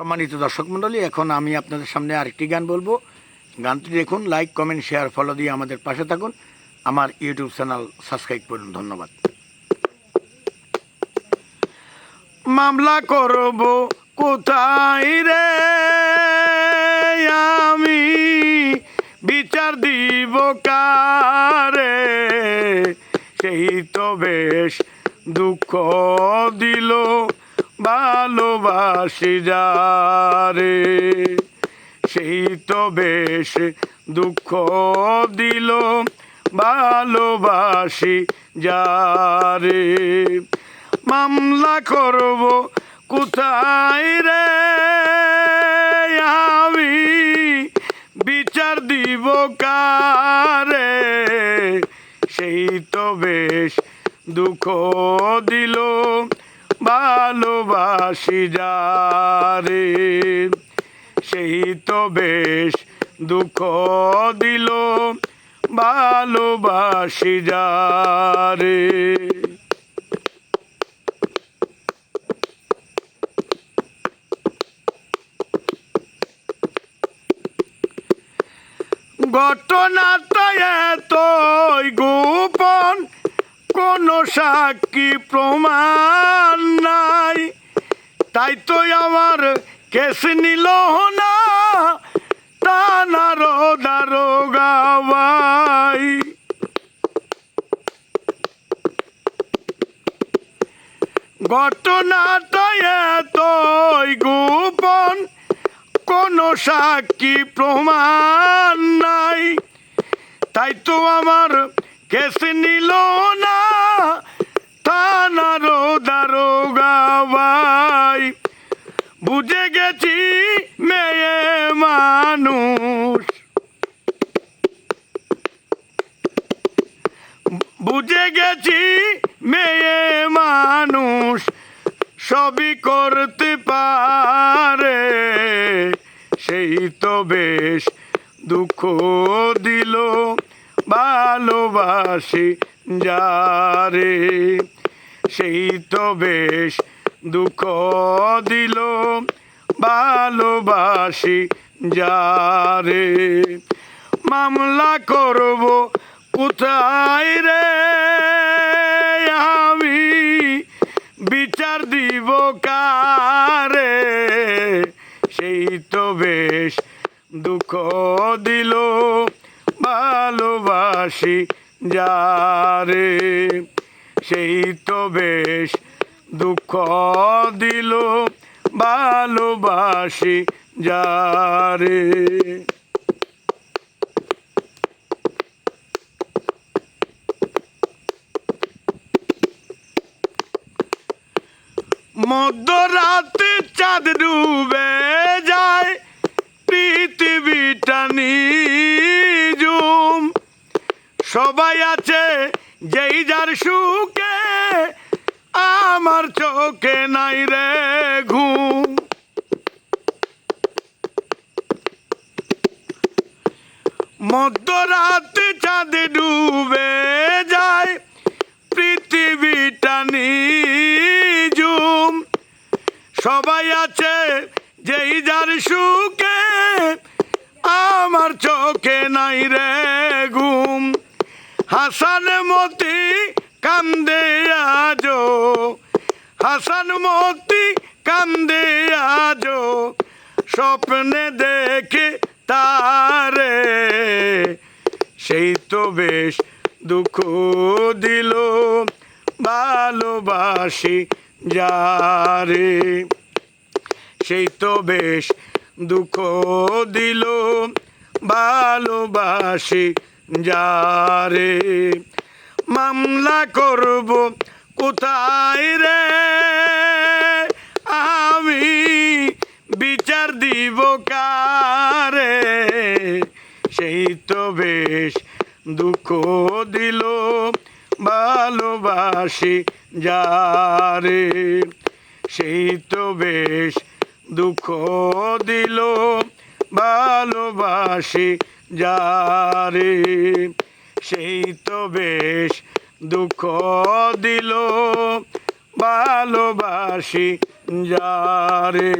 সম্মানিত দর্শক মণ্ডলী, এখন আমি আপনাদের সামনে আরেকটি গান বলব। গানটি দেখুন লাইক কমেন্ট শেয়ার ফলো দিয়ে আমাদের পাশে থাকুন। আমার ইউটিউব চ্যানেল সাবস্ক্রাইব করুন, ধন্যবাদ। মামলা করব কোথায় রে? আমি বিচার দিব কারে? সেই তো বেশ দুঃখ দিল। ভালোবাসি যারে, সেই তো বেশ দুঃখ দিল। ভালোবাসি যারে, মামলা করব কোথায় রে? আমি বিচার দিব কারে? সেই তো বেশ দুঃখ দিল। ভালোবাসি যারে সেই তো বেশ দুঃখ দিল। ভালোবাসি যারে। ঘটনাটা এতই গোপন কোনো সাক্ষী প্রমাণ নাই। তাই তো আমার কেস নিল না টানার দারোগাবাই ঘটনাটা গোপন, কোনো সাক্ষী প্রমাণ নাই। তাই তো আমার কেস নিল না গেছি, মেয়ে মানুষ, সবই করতে পারে। সেই তো বেশ দুঃখ দিল ভালোবাসি যারে। সেই তো বেশ দুঃখ দিল ভালোবাসি যারে। মামলা করব কোথায় রে? আমি বিচার দিব কারে? সেই তো বেশ দুঃখ দিল ভালোবাসি যারে। সেই তো বেশ দুঃখ দিল ভালোবাসি যারে। মধ্যরাতে চাঁদ ডুবে যায়, পৃথিবীটা নিজুম সবাই আছে যেই যার সুখে, আমার চোখে নাই রে ঘুম। মধ্যরাতে চাঁদে ডুবে সুখে আমার চোখে নাই রে ঘুম। হাসান মতি কান্দে আজো হাসান মতি কান্দে আজো স্বপ্নে দেখে তারে। সেই তো বেশ দুঃখ দিল ভালোবাসি যারে। সেই তো বেশ দুঃখ দিল ভালোবাসি যারে। মামলা করব কোথায় রে? আমি বিচার দিব কারে? সেই তো বেশ দুঃখ দিল ভালোবাসি যারে। সেই তো বেশ দুঃখ দিল ভালোবাসি যারে। সেই তো বেশ দুঃখ দিল ভালোবাসি যারে।